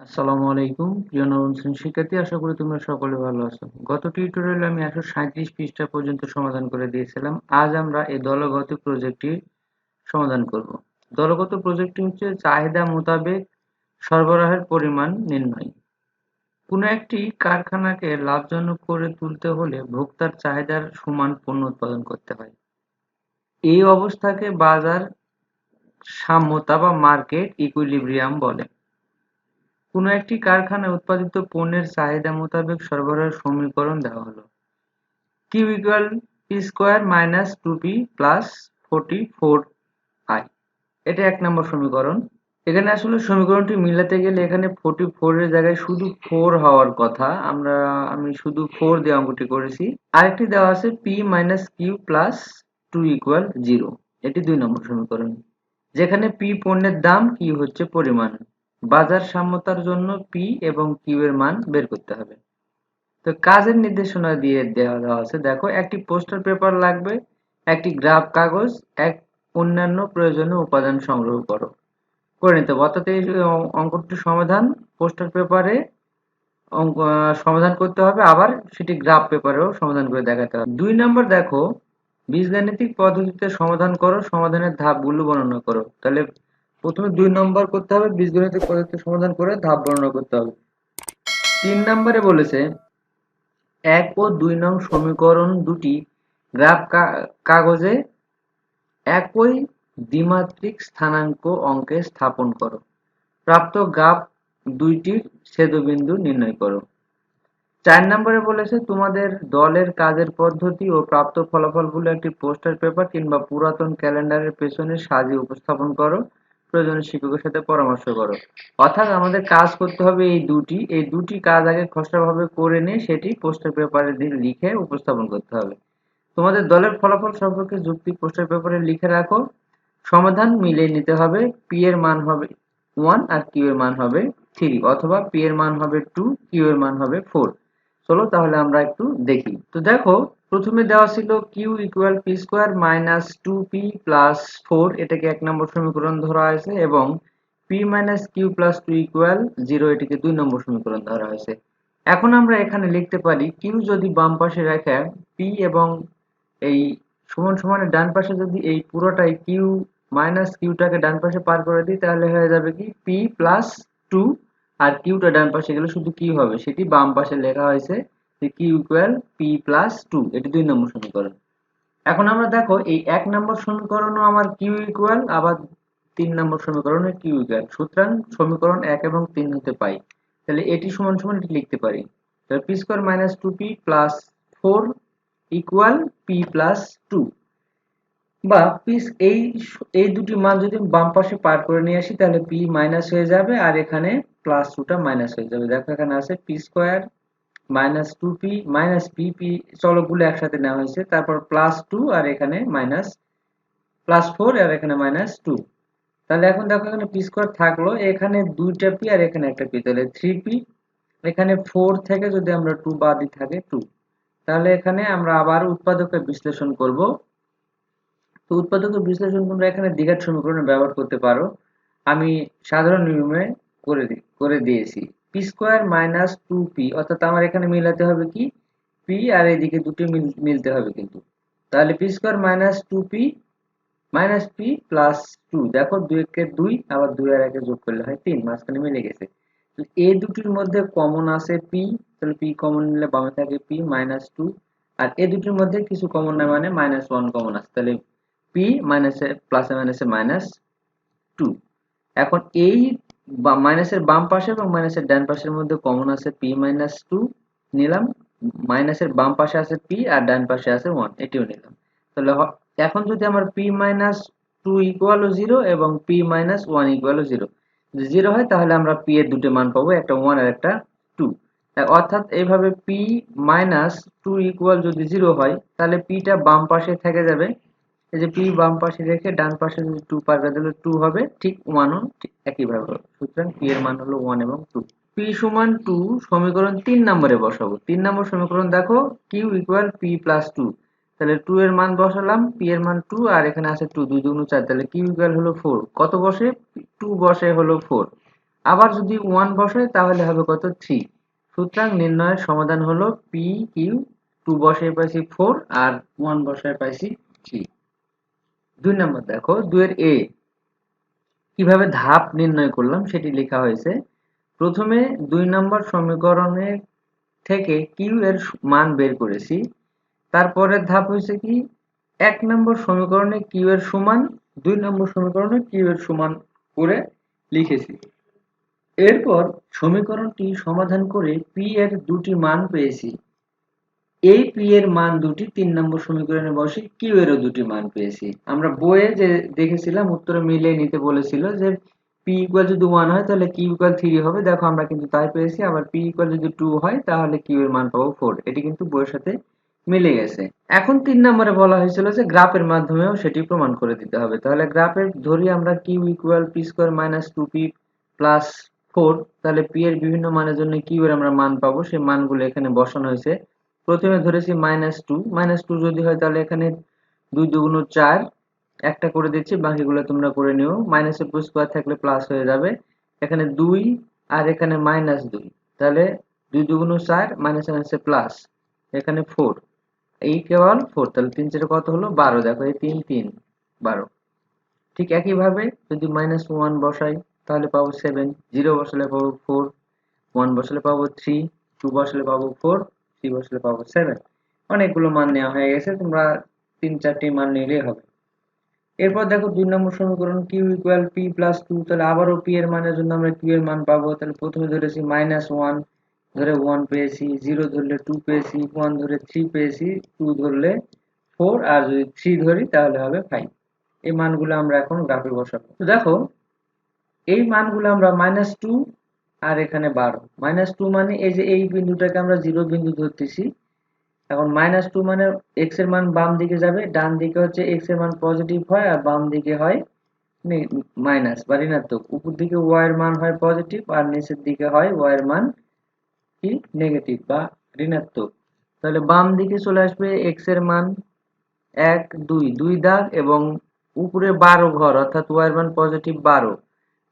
আসসালামু আলাইকুম। প্রিয় নবম শ্রেণির শিক্ষার্থী, আশা করি তোমরা সকলে ভালো আছো। গত টিউটোরিয়ালে আমি একশো সাঁত্রিশ পৃষ্ঠা পর্যন্ত সমাধান করে দিয়েছিলাম। আজ আমরা এই দলগত প্রজেক্টটি সমাধান করব। দলগত প্রজেক্টটি হচ্ছে চাহিদা মোতাবেক সরবরাহের পরিমাণ নির্ণয়। কোনো একটি কারখানাকে লাভজনক করে তুলতে হলে ভোক্তার চাহিদার সমান পণ্য উৎপাদন করতে হয়। এই অবস্থাকে বাজার সাম্যতা বা মার্কেট ইকুইলিব্রিয়াম বলে। কোনো একটি কারখানায় উৎপাদিত পণ্যের চাহিদা মোতাবেক সরবরাহের সমীকরণ দেওয়া হলো। Q equal P square minus two P plus forty four I এটা এক নম্বর সমীকরণ। এখানে আসলে সমীকরণটি মিলাতে গেলে এখানে ফোরটি ফোরের জায়গায় শুধু ফোর হওয়ার কথা। আমরা, আমি শুধু ফোর দিয়ে অঙ্কটি করেছি। আরেকটি দেওয়া আছে P minus Q plus two equal zero এটি দুই নম্বর সমীকরণ। যেখানে পি পণ্যের দাম কি হচ্ছে পরিমাণ। বাজার সাম্যতার জন্য পি এবং কিউ এর মান বের করতে হবে। তো কাজের নির্দেশনা দিয়ে দেওয়া দেওয়া আছে। দেখো, একটি পোস্টার পেপার লাগবে, একটি গ্রাফ কাগজ, এক অন্যান্য প্রয়োজনীয় উপাদান সংগ্রহ করো। করে নিতে হবে। অর্থাৎ এই অঙ্কটির সমাধান পোস্টার পেপারে অঙ্ক সমাধান করতে হবে। আবার সেটি গ্রাফ পেপারেও সমাধান করে দেখাতে হবে। দুই নম্বর দেখো, বীজগাণিতিক পদ্ধতিতে সমাধান করো, সমাধানের ধাপগুলো বর্ণনা করো। তাহলে প্রথমে দুই নম্বর করতে হবে বীজগণিতিক পদ্ধতি সমাধান করে ধাপ বর্ণনা করতে হবে। তিন নম্বরে বলেছে, এক ও দুই নং সমীকরণ দুটি গ্রাফ কাগজে একই দ্বিমাত্রিক স্থানাঙ্ক অঙ্কে স্থাপন করো। প্রাপ্ত গ্রাফ দুইটির ছেদবিন্দু নির্ণয় করো। চার নম্বরে বলেছে, তোমাদের দলের কাজের পদ্ধতি ও প্রাপ্ত ফলাফলগুলো একটি পোস্টার পেপার কিংবা পুরাতন ক্যালেন্ডারের পেছনে সাজিয়ে উপস্থাপন করো। প্রয়োজনীয় শিক্ষকের সাথে পরামর্শ করো। অর্থাৎ আমাদের কাজ করতে হবে এই দুটি। এই দুটি কাজ আগে খসড়াভাবে করে নিয়ে সেটি পোস্টার পেপারে লিখে উপস্থাপন করতে হবে। তোমাদের দলের ফলাফল সম্পর্কে যুক্তি পোস্টার পেপারে লিখে রাখো। সমাধান মিলে নিতে হবে। পি এর মান হবে ওয়ান আর কিউ এর মান হবে থ্রি অথবা পি এর মান হবে টু, কিউ এর মান হবে ফোর। চলো তাহলে আমরা একটু দেখি। তো দেখো প্রথমে দেওয়া ছিল Q equal P square minus two P plus four এটাকে এক নম্বর সমীকরণ ধরা হয়েছে, এবং P minus Q plus two equal zero এটিকে দুই নম্বর সমীকরণ ধরা হয়েছে। এখন আমরা এখানে লিখতে পারি কিউ যদি বাম পাশে রেখে পি এবং এই সমান সমানের ডান পাশে যদি এই পুরোটাই কিউ মাইনাস কিউটাকে ডান পাশে পার করে দিই, তাহলে হয়ে যাবে কি? পি প্লাস টু আর কিউটা ডান পাশে গেলে শুধু কি হবে, সেটি বাম পাশে লেখা হয়েছে। Q equal P plus two এটি দুই নম্বর সমীকরণ। এখন আমরা দেখো, এই এক নম্বর সমীকরণও আমার আবার তিন নম্বর সমীকরণে সুতরাং সমীকরণ এক এবং তিন হতে পাই। তাহলে এটি সমান সমান এটি লিখতে পারি। তাহলে P square minus two P plus four equal P plus two বা পি এই এই দুটি মান যদি বাম পাশে পার করে নিয়ে আসি, তাহলে পি মাইনাস হয়ে যাবে, আর এখানে প্লাস টুটা মাইনাস হয়ে যাবে। দেখো এখানে আছে P square minus two P minus P চলকগুলো একসাথে নেওয়া হয়েছে। তারপর প্লাস টু আর এখানে মাইনাস প্লাস ফোর আর এখানে মাইনাস টু তাহলে এখন দেখো এখানে পি স্কোয়ার থাকল, এখানে দুইটা পি আর এখানে একটা পি তাহলে থ্রি পি এখানে ফোর থেকে যদি আমরা টু বাদই থাকে টু তাহলে এখানে আমরা আবার উৎপাদকের বিশ্লেষণ করব। তো উৎপাদকের বিশ্লেষণ তোমরা এখানে দ্বিঘাত সমীকরণে ব্যবহার করতে পারো। আমি সাধারণ নিয়মে করে করে দিয়েছি। P square minus two P অর্থাৎ আমার এখানে মিলাতে হবে কি? পি আর এদিকে দুটি মিলতে হবে কিন্তু। তাহলে P square minus two P minus P plus two দেখো দুই একে দুই, আবার দুই আর একে যোগ করলে হয় তিন, মাঝখানে মিলে গেছে। এই দুটির মধ্যে কমন আছে পি তাহলে পি কমন নিলে বামে থাকে পি মাইনাস টু আর এই দুটির মধ্যে কিছু কমন নাই মানে মাইনাস ওয়ান কমন আছে। তাহলে পি মাইনাসে প্লাসে মাইনাসে মাইনাস টু এখন এই মাইনাসের বাম পাশে এবং মাইনাসের ডান পাশের মধ্যে কমন আছে পি মাইনাস টু নিলাম মাইনাসের বাম পাশে আছে পি আর ডান পাশে আছে ওয়ান এটিও নিলাম। তাহলে এখন যদি আমার P minus two equal zero এবং P minus one equal zero zero হয়, তাহলে আমরা পি এর দুটো মান পাবো, একটা ওয়ান আর একটা টু অর্থাৎ এইভাবে পি মাইনাস টু ইকুয়াল যদি জিরো হয়, তাহলে পিটা বাম পাশে থেকে যাবে এই যে পি বাম পাশে রেখে ডান পাশে যদি টু পার করে দিলে টু হবে, ঠিক ওয়ানও ঠিক একইভাবে হবে সুতরাং পি এর মান হলো ওয়ান এবং টু পি সমান টু সমীকরণ তিন নম্বরে বসাবো। তিন নম্বর সমীকরণ দেখো Q equal P plus two তাহলে টু এর মান বসালাম পি এর মান টু আর এখানে আছে টু দুই দুগুণ চার। তাহলে কিউ ইকুয়াল হলো ফোর কত বসে? টু বসে হলো ফোর আবার যদি ওয়ান বসাই তাহলে হবে কত? থ্রি সুতরাং নির্ণয়ের সমাধান হলো পি কিউ টু বসায় পাইছি ফোর আর ওয়ান বসায় পাইছি থ্রি দুই নম্বর দেখো দুয়ের এ কীভাবে ধাপ নির্ণয় করলাম সেটি লেখা হয়েছে। প্রথমে দুই নম্বর সমীকরণের থেকে কিউ এর মান বের করেছি। তারপরের ধাপ হয়েছে কি? এক নম্বর সমীকরণে কিউ এর সমান, দুই নম্বর সমীকরণে কিউ এর সমান করে লিখেছি। এরপর সমীকরণটি সমাধান করে পি এর দুটি মান পেয়েছি। এই পি এর মান দুটি, তিন নম্বর সমীকরণে বসে কিউ এরও দুটি মান পেয়েছি। আমরা বইয়ে যে দেখেছিলাম, উত্তর মিলিয়ে নিতে বলেছিল যে পি ইকুয়াল যদি ওয়ান হয়, তাহলে কিউ ইকুয়াল থ্রি হবে। দেখো, আমরা কিন্তু তাই পেয়েছি, আবার পি ইকুয়াল যদি টু হয়, তাহলে কিউ এর মান পাবো ফোর এটি কিন্তু বইয়ের সাথে মিলে গেছে। এখন তিন নম্বরে বলা হয়েছিল যে গ্রাফের মাধ্যমেও সেটি প্রমাণ করে দিতে হবে। তাহলে গ্রাফের ধরি আমরা Q equal P square minus two P plus four তাহলে পি এর বিভিন্ন মানের জন্য কিউ এর আমরা মান পাবো। সেই মানগুলো এখানে বসানো হয়েছে। প্রথমে ধরেছি মাইনাস টু মাইনাস টু যদি হয় তাহলে এখানে দুই দুগুণ চার, একটা করে দিচ্ছি, বাকিগুলো তোমরা করে নিও। মাইনাসের টু স্কোয়ার থাকলে প্লাস হয়ে যাবে। এখানে দুই আর এখানে মাইনাস দুই। তাহলে দুই দুগুণ চার মাইনাস মাইনাসে প্লাস এখানে ফোর এই কেবল ফোর তাহলে তিন চারে কত হলো? বারো। দেখো, এই তিন তিন, বারো। ঠিক একইভাবে যদি মাইনাস ওয়ান বসাই, তাহলে পাবো সেভেন জিরো বসালে পাবো ফোর ওয়ান বসালে পাবো থ্রি টু বসালে পাবো ফোর থ্রি বসালে পাবো। সেভেন অনেকগুলো মান নেওয়া হয়ে গেছে, তোমরা তিন চারটি মান নিলেই হবে। এরপর দেখো দুই নম্বর সমীকরণ Q equal P plus two তাহলে আবারও পি এর মানের জন্য আমরা কিউ এর মান পাবো। তাহলে প্রথমে ধরেছি মাইনাস ওয়ান ধরে ওয়ান পেয়েছি জিরো ধরলে টু পেয়েছি ওয়ান ধরে থ্রি পেয়েছি টু ধরলে ফোর আর যদি থ্রি ধরি তাহলে হবে ফাইভ এই মানগুলো আমরা এখন গ্রাফে বসাবো। তো দেখো, এই মানগুলো আমরা মাইনাস টু আর এখানে বারো। মাইনাস টু মানে এই যে এই বিন্দুটাকে আমরা জিরো বিন্দু ধরতেছি। এখন মাইনাস টু মানে এক্সের মান বাম দিকে যাবে, ডান দিকে হচ্ছে এক্সের মান পজিটিভ হয় আর বাম দিকে হয় মাইনাস বা ঋণাত্মক। উপর দিকে ওয়াই এর মান হয় পজিটিভ আর নিচের দিকে হয় ওয়াই এর মান কি নেগেটিভ বা ঋণাত্মক। তাহলে বাম দিকে চলে আসবে এক্সের মান এক, দুই দুই দাগ এবং উপরে বারো ঘর, অর্থাৎ ওয়াই এর মান পজিটিভ বারো।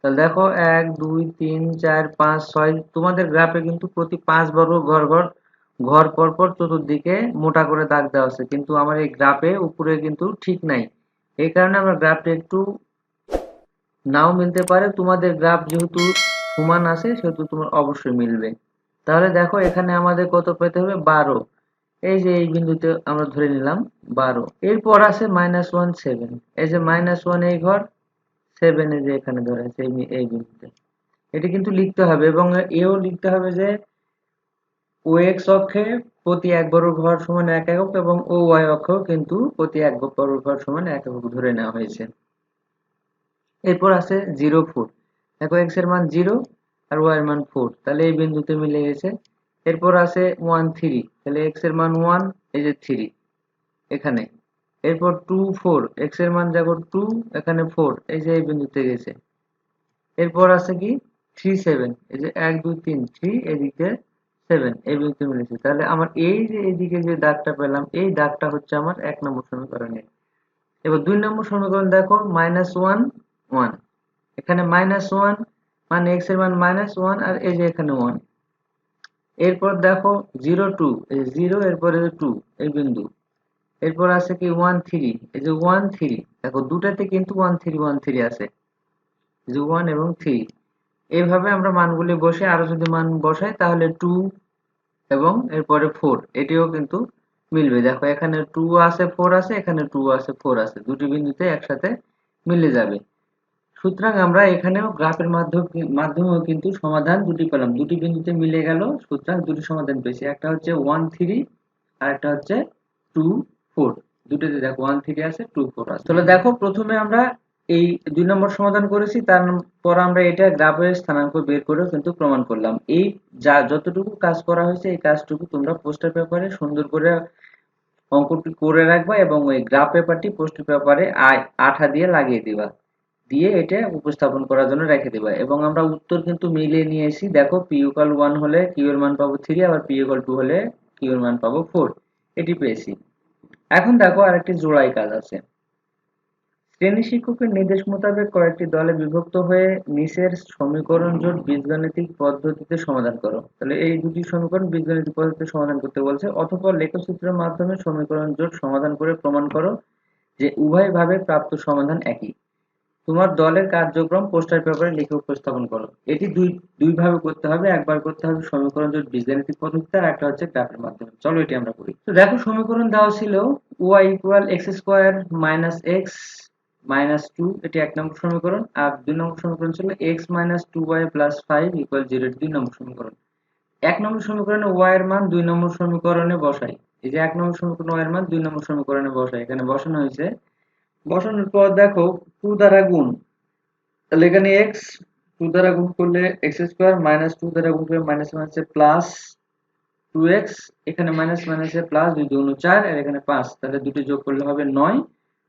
তাহলে দেখো এক, দুই, তিন, চার, পাঁচ, ছয়, তোমাদের গ্রাফে কিন্তু প্রতি পাঁচ বর্গ ঘর ঘর ঘর পর পর চতুর্দিকে মোটা করে দাগ দেওয়া আছে। কিন্তু আমার এই গ্রাফে উপরে কিন্তু ঠিক নাই। এই কারণে আমার গ্রাফটা একটু নাও মিলতে পারে। তোমাদের গ্রাফ যেহেতু সমান আছে, সেহেতু তোমার অবশ্যই মিলবে। তাহলে দেখো এখানে আমাদের কত পেতে হবে? বারো। এই যে এই বিন্দুতে আমরা ধরে নিলাম বারো। এরপর আছে মাইনাস ওয়ান সেভেন এই যে মাইনাস ওয়ান এই ঘর সেভেন যে এখানে ধরে আছে এই বিন্দুতে এটি কিন্তু লিখতে হবে এবং এও লিখতে হবে যে ও এক্স অক্ষে প্রতি এক বর্গ ঘর সমান এক একক এবং ও ওয়াই অক্ষেও কিন্তু প্রতি এক বর্গ ঘর সমান এক একক ধরে নেওয়া হয়েছে। এরপর আছে জিরো ফোর। দেখো এক্সের মান জিরো আর ওয়াই এর মান ফোর। তাহলে এই বিন্দুতে মিলে গেছে। এরপর আছে ওয়ান থ্রি। তাহলে এক্সের মান ওয়ান, এই যে থ্রি। এখানে। এরপর টু ফোর এক্সের মান দেখো টু এখানে ফোর এই যে এই বিন্দুতে গেছে। এরপর আছে কি? থ্রি সেভেন এই যে এক, দুই, তিন থ্রি এদিকে সেভেন এই বিন্দুতে মিলেছে। তাহলে আমার এই যে এইদিকে যে দাগটা পেলাম, এই দাগটা হচ্ছে আমার এক নম্বর সমীকরণে। এবার দুই নম্বর সমীকরণ দেখো মাইনাস ওয়ান ওয়ান এখানে মাইনাস ওয়ান মানে এক্সের মান মাইনাস ওয়ান আর এই যে এখানে ওয়ান এরপর দেখো জিরো টু জিরো এরপর টু এই বিন্দু। এরপর আছে কি ওয়ান থ্রি এই যে ওয়ান থ্রি দেখো দুটাতে কিন্তু ওয়ান থ্রি ওয়ান থ্রি আছে। যে ওয়ান এবং থ্রি এইভাবে আমরা মানগুলি বসে, আরও যদি মান বসাই, তাহলে টু এবং এরপরে ফোর এটিও কিন্তু মিলবে। দেখো এখানে টু আছে ফোর আছে, এখানে টু আছে ফোর আছে, দুটি বিন্দুতে একসাথে মিলে যাবে। সুতরাং আমরা এখানেও গ্রাফের মাধ্যমে, মাধ্যমেও কিন্তু সমাধান দুটি পেলাম। দুটি বিন্দুতে মিলে গেল, সুতরাং দুটি সমাধান পেয়েছি। একটা হচ্ছে ওয়ান থ্রি আর একটা হচ্ছে টু ফোর দুটোতে দেখো ওয়ান থ্রি আছে টু ফোর আছে তাহলে দেখো প্রথমে আমরা এই দুই নম্বর সমাধান করেছি, তারপর আমরা এটা গ্রাফের স্থানাঙ্ক বের করেও কিন্তু প্রমাণ করলাম। এই যা, যতটুকু কাজ করা হয়েছে, এই কাজটুকু তোমরা পোস্টার পেপারে সুন্দর করে অঙ্কটি করে রাখবা এবং ওই গ্রাফ পেপারটি পোস্টার পেপারে আঠা দিয়ে লাগিয়ে দিবা। দিয়ে এটা উপস্থাপন করার জন্য রেখে দিবা। এবং আমরা উত্তর কিন্তু মিলিয়ে নিয়ে এসি দেখো পি ইকুয়াল ওয়ান হলে কিউ এর মান পাবো থ্রি আবার পি টু হলে কিউ মান পাবো ফোর এটি পেয়েছি। এখন দেখো আরেকটি জোড়াই কাজ আছে। শ্রেণি শিক্ষকের নির্দেশ মোতাবেক কয়েকটি দলে বিভক্ত হয়ে নিচের সমীকরণ জোট বীজগাণিতিক পদ্ধতিতে সমাধান করো। তাহলে এই দুটি সমীকরণ বীজগাণিতিক পদ্ধতিতে সমাধান করতে বলছে, অথবা লেখচিত্রের মাধ্যমে সমীকরণ জোট সমাধান করে প্রমাণ করো যে উভয়ভাবে প্রাপ্ত সমাধান একই। তোমার দলের কার্যক্রম, পোস্টার পেপারে লিখে উপস্থাপন করো। এটি দুই দুই ভাবে করতে হবে। একবার করতে হবে সমীকরণ জোট বীজগাণিতিক পদ্ধতিতে, আর একটা হচ্ছে গ্রাফের মাধ্যমে। চলো এটি আমরা করি। তো দেখো সমীকরণ দেওয়া ছিল y equal X square minus X minus two এটি এক নম্বর সমীকরণ। আর দুই নম্বর সমীকরণ ছিল X minus two Y plus five equal zero দুই নম্বর সমীকরণ। এক নম্বর সমীকরণে ওয়াই এর মান দুই নম্বর সমীকরণে বসাই। এই যে এক নম্বর সমীকরণ ওয়াই এর মান দুই নম্বর সমীকরণে বসাই। এখানে বসানো হয়েছে বসানোর পর দেখো টু দ্বারা গুণ। তাহলে এখানে এক্স টু দ্বারা গুণ করলে এক্স স্কোয়ার মাইনাস টু দ্বারা গুণ করলে মাইনাস মাইনাসে প্লাস টু এক্স এখানে মাইনাস মাইনাসে প্লাস দুই দুগুণ চার, আর এখানে পাঁচ। তাহলে দুটি যোগ করলে হবে নয়,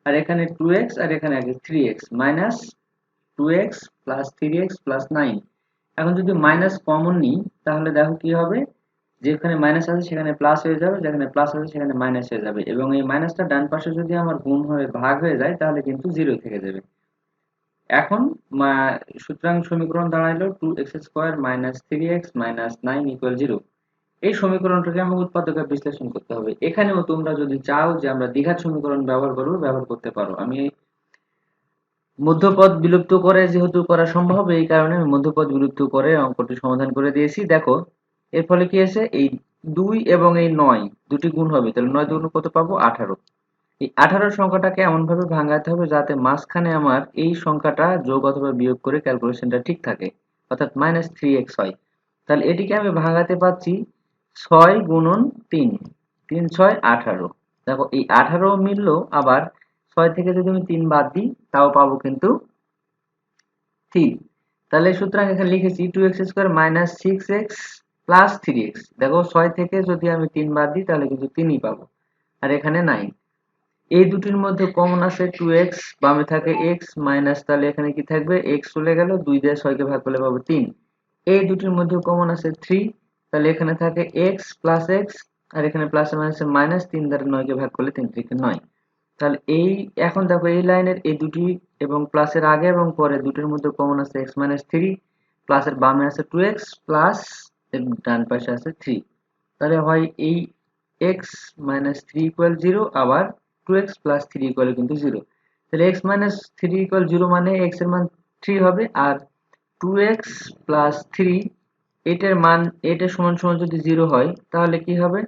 আর এখানে টু এক্স আর এখানে আগে three X minus two X plus three X plus nine এখন যদি মাইনাস কমন নিই, তাহলে দেখো কি হবে? যেখানে মাইনাস আছে সেখানে প্লাস হয়ে যাবে, যেখানে প্লাস আছে সেখানে মাইনাস হয়ে যাবে। এবং এই মাইনাসটা ডান পাশে যদি আমার গুণ হয়ে ভাগ হয়ে যায়, তাহলে কিন্তু জিরো থেকে যাবে। এখন সুতরাং সমীকরণ দাঁড়াইলো two X square minus three X minus nine equal zero এই সমীকরণটাকে আমাকে উৎপাদকের বিশ্লেষণ করতে হবে। এখানেও তোমরা যদি চাও যে আমরা দ্বিঘাত সমীকরণ ব্যবহার করব, ব্যবহার করতে পারো। আমি মধ্যপদ বিলুপ্ত করে যেহেতু করা সম্ভব, এই কারণে আমি মধ্যপদ বিলুপ্ত করে অঙ্কটি সমাধান করে দিয়েছি। দেখো এর ফলে কি আছে এই দুই এবং এই নয় দুটি গুণ হবে। তাহলে নয় দুগুণ কত পাবো? আঠারো। এই আঠারো সংখ্যাটাকে এমন ভাবে ভাঙাতে হবে যাতে মাঝখানে আমার এই সংখ্যাটা যোগ অথবা বিয়োগ করে ক্যালকুলেশনটা ঠিক থাকে। অর্থাৎ মাইনাস থ্রি এক্স হয় তাহলে এটিকে আমি ভাঙাতে পাচ্ছি ছয় গুণন তিন। তিন, ছয়, আঠারো। দেখো, এই আঠারো মিললো আবার ছয় থেকে যদি আমি তিন বাদ দিই, তাও পাবো কিন্তু থ্রি তাহলে সুতরাং এখানে লিখেছি two X square minus six X plus three X দেখো ছয় থেকে যদি আমি তিন বাদ দিই, তাহলে কিন্তু তিনই পাবো। আর এখানে নাইন এই দুটির মধ্যে কমন আছে টু এক্স বামে থাকে এক্স মাইনাস তাহলে এখানে কি থাকবে? এক্স চলে গেল, দুই দিয়ে ছয়কে ভাগ করলে পাবো তিন। এই দুটির মধ্যে কমন আছে থ্রি তাহলে এখানে থাকে এক্স প্লাস এক্স আর এখানে প্লাস মাইনাস মাইনাস তিন দ্বারা নয়কে ভাগ করলে তিন থেকে নয়। তাহলে এই, এখন দেখো এই লাইনের এই দুটি এবং প্লাসের আগে এবং পরে দুটির মধ্যে কমন আছে এক্স মাইনাস থ্রি প্লাসের বামে আছে টু এক্স প্লাস ডান পাশে আছে থ্রি তাহলে হয় এই X minus three equal zero আবার two X plus three equal কিন্তু জিরো তাহলে X minus three equal zero মানে এক্সের মান থ্রি হবে, আর টু এক্স প্লাস থ্রি এটার মান, এটা সমান সমান যদি জিরো হয়, তাহলে কি হবে?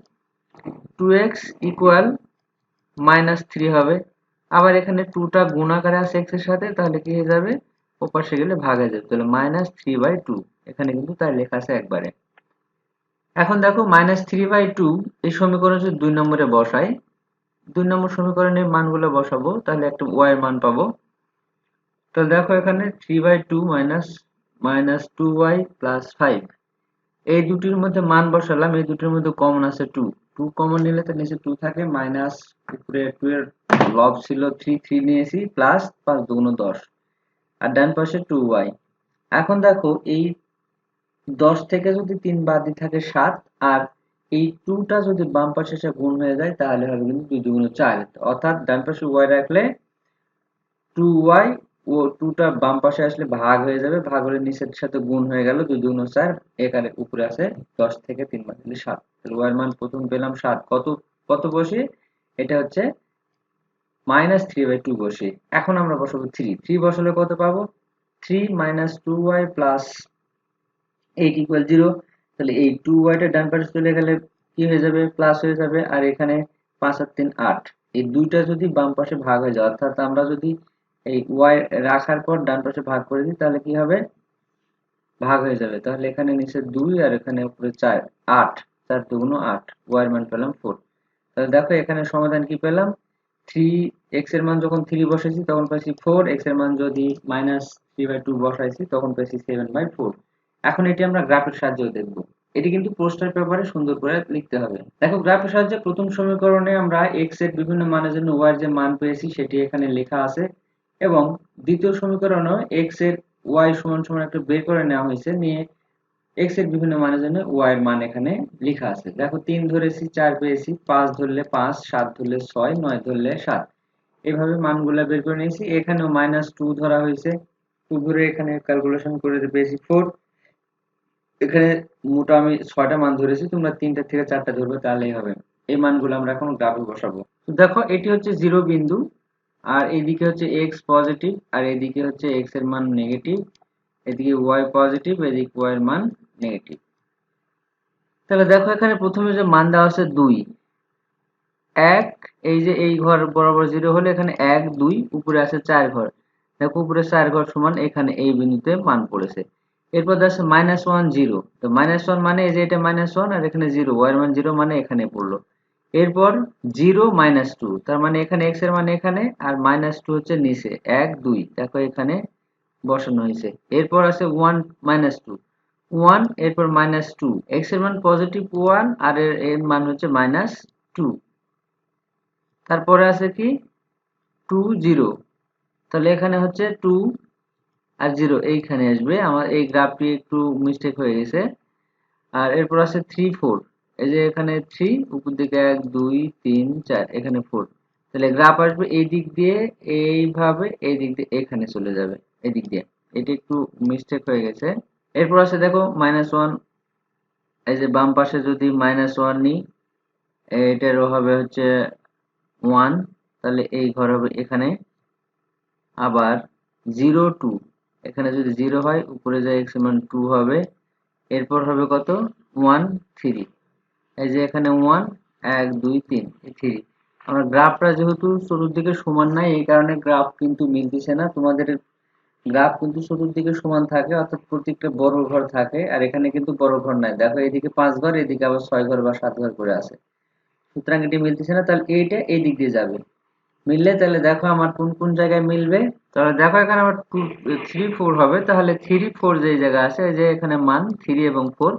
Two X equal minus three হবে। আবার এখানে টুটা গুণাকারে আছে এক্সের সাথে, তাহলে কি হয়ে যাবে? ওপাশে গেলে ভাগ হয়ে যাবে। তাহলে মাইনাস থ্রি বাই টু এখানে কিন্তু তাই লেখা আছে একবারে। এখন দেখো মাইনাস থ্রি বাই টু এই সমীকরণ যদি দুই নম্বরে বসাই দুই নম্বর সমীকরণের মানগুলো বসাবো, তাহলে একটা ওয়াই এর মান পাবো। তাহলে দেখো এখানে three by two minus minus two Y plus five এই দুটির মধ্যে মান বসালাম, এই দুটির মধ্যে কমন আছে টু টু কমন নিলে তো নিচে টু থাকে মাইনাস উপরে টু এর লব ছিল থ্রি থ্রি নিয়েছি প্লাস পাঁচ দুগুণ দশ। আর ডান পাশে টু ওয়াই এখন দেখো এই দশ থেকে যদি তিন বাদ দিয়ে থাকে সাত, আর এই টুটা যদি বাম পাশে এসে গুণ হয়ে যায়, তাহলে হবে কিন্তু দুই দুগুণ চার। অর্থাৎ ডান পাশে ওয়াই রাখলে টু ওয়াই ও টুটা বাম পাশে আসলে ভাগ হয়ে যাবে। ভাগ হলে নিচের সাথে গুণ হয়ে গেল দুই দুগুণ চার, এখানে উপরে আছে দশ থেকে তিন বাদ দিলে সাত। তাহলে ওয়াই মান প্রথম পেলাম সাত। কত কত বসে? এটা হচ্ছে মাইনাস থ্রি বাই টু বসে। এখন আমরা বসাবো থ্রি থ্রি বসালে কত পাবো? Three minus two Y plus eight equal zero তাহলে এই টু ওয়াইটা ডান পাশে চলে গেলে কি হয়ে যাবে? প্লাস হয়ে যাবে। আর এখানে পাঁচ আর তিন আট। এই দুইটা যদি বাম পাশে ভাগ হয়ে যায়, অর্থাৎ আমরা যদি এই ওয়াই রাখার পর ডান পাশে ভাগ করে দিই, তাহলে কি হবে? ভাগ হয়ে যাবে। তাহলে এখানে নিচে দুই আর এখানে উপরে চার। আট। চার দুগুণ আট। ওয়াই মান পেলাম ফোর তাহলে দেখো এখানে সমাধান কি পেলাম? থ্রি এক্সের মান যখন থ্রি বসাইছি, তখন পেয়েছি ফোর এক্সের মান যদি মাইনাস থ্রি বাই টু বসাইছি, তখন পেয়েছি সেভেন বাই ফোর এখন এটি আমরা গ্রাফের সাহায্যে দেখব। এটি কিন্তু পোস্টার পেপারে সুন্দর করে লিখতে হবে। দেখো, গ্রাফের সাহায্যে প্রথম সমীকরণে আমরা এক্সের বিভিন্ন মানের জন্য ওয়াই যে মান পেয়েছি, সেটি এখানে লেখা আছে। এবং দ্বিতীয় সমীকরণও এক্সের ওয়াই সমান সমান একটা বের করে নেওয়া হয়েছে, নিয়ে এক্সের বিভিন্ন মানের জন্য ওয়াই এর মান এখানে লেখা আছে। দেখো, তিন ধরেছি, চার পেয়েছি, পাঁচ ধরলে পাঁচ, সাত ধরলে ছয়, নয় ধরলে সাত। এইভাবে মানগুলা বের করে নিয়েছি। এখানেও মাইনাস টু ধরা হয়েছে। টু ধরে এখানে ক্যালকুলেশন করে পেয়েছি ফোর এখানে মোটা আমি ছয়টা মান ধরেছি, তোমরা তিনটা থেকে চারটা ধরবে, তাহলেই হবে। এই মানগুলো আমরা এখন গ্রাফে বসাবো। দেখো, এটি হচ্ছে জিরো বিন্দু, আর এদিকে হচ্ছে এক্স পজিটিভ, আর এদিকে হচ্ছে এক্সের মান নেগেটিভ, এদিকে ওয়াই পজিটিভ, এদিকে ওয়াই এর মান নেগেটিভ। তাহলে দেখো, এখানে প্রথমে যে মান দেওয়া আছে দুই। এক, এই যে এই ঘর বরাবর জিরো হলে এখানে এক, দুই, উপরে আছে চার ঘর। দেখো, উপরে চার ঘর সমান এখানে এই বিন্দুতে মান পড়েছে। এরপর আছে মাইনাস ওয়ান জিরো তো মাইনাস ওয়ান মানে এই যে এটা মাইনাস ওয়ান আর এখানে জিরো ওয়াই মান জিরো মানে এখানে পড়ল। এরপর জিরো মাইনাস টু তার মানে এখানে এক্সের মানে এখানে আর মাইনাস টু হচ্ছে নিচে। এক, দুই। দেখো এখানে বসানো হয়েছে। এরপর আছে ওয়ান মাইনাস টু ওয়ান এরপর মাইনাস টু এক্সের মান পজিটিভ ওয়ান আর এর এর মান হচ্ছে মাইনাস টু তারপরে আছে কি? টু জিরো তাহলে এখানে হচ্ছে টু আর জিরো এইখানে আসবে। আমার এই গ্রাফটি একটু মিস্টেক হয়ে গেছে। আর এরপর আছে থ্রি ফোর এই যে এখানে থ্রি উপর দিকে এক, দুই, তিন, চার, এখানে ফোর তাহলে গ্রাফ আসবে এই দিক দিয়ে, এইভাবে এই দিক দিয়ে এখানে চলে যাবে, এই দিক দিয়ে। এটা একটু মিস্টেক হয়ে গেছে। এরপর আছে দেখো মাইনাস ওয়ান এই যে বাম পাশে যদি মাইনাস ওয়ান নিই এটারও হবে হচ্ছে ওয়ান তাহলে এই ঘর হবে এখানে। আবার জিরো টু এখানে যদি জিরো হয়, উপরে যায় এক্স মান টু হবে। এরপর হবে কত? ওয়ান থ্রি এই যে এখানে ওয়ান এক, দুই, তিন থ্রি আমার গ্রাফটা যেহেতু চতুর্দিকে সমান নাই, এই কারণে গ্রাফ কিন্তু মিলতেছে না। তোমাদের গ্রাফ কিন্তু চতুর্দিকে সমান থাকে, অর্থাৎ প্রত্যেকটা বড় ঘর থাকে, আর এখানে কিন্তু বড় ঘর নাই। দেখো, এদিকে পাঁচ ঘর, এদিকে আবার ছয় ঘর বা সাত ঘর করে আছে। সুতরাং এটি মিলতেছে না, তাহলে এইটা এই দিক দিয়ে যাবে। মিললে তাহলে দেখো আমার কোন কোন জায়গায় মিলবে। তাহলে দেখো এখানে আমার টু থ্রি ফোর হবে। তাহলে থ্রি ফোর যে জায়গা আছে যে এখানে মান থ্রি এবং ফোর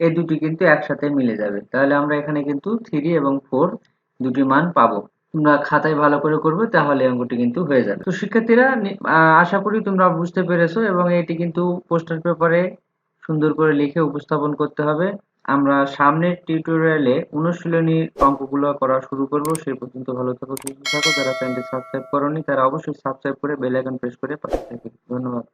এই দুটি কিন্তু একসাথে মিলে যাবে। তাহলে আমরা এখানে কিন্তু থ্রি এবং ফোর দুটি মান পাবো। তোমরা খাতায় ভালো করে করবে, তাহলে অঙ্কটি কিন্তু হয়ে যাবে। তো শিক্ষার্থীরা আশা করি তোমরা বুঝতে পেরেছ এবং এটি কিন্তু পোস্টার পেপারে সুন্দর করে লিখে উপস্থাপন করতে হবে। আমরা সামনের টিউটোরিয়ালে অনুশীলনী অঙ্কগুলো করা শুরু করব। সে পর্যন্ত ভালো থাকো, সুস্থ থাকো। যারা চ্যানেলটি সাবস্ক্রাইব করনি, তারা অবশ্যই সাবস্ক্রাইব করে বেল আইকন প্রেস করে পাশে থাকবে ধন্যবাদ।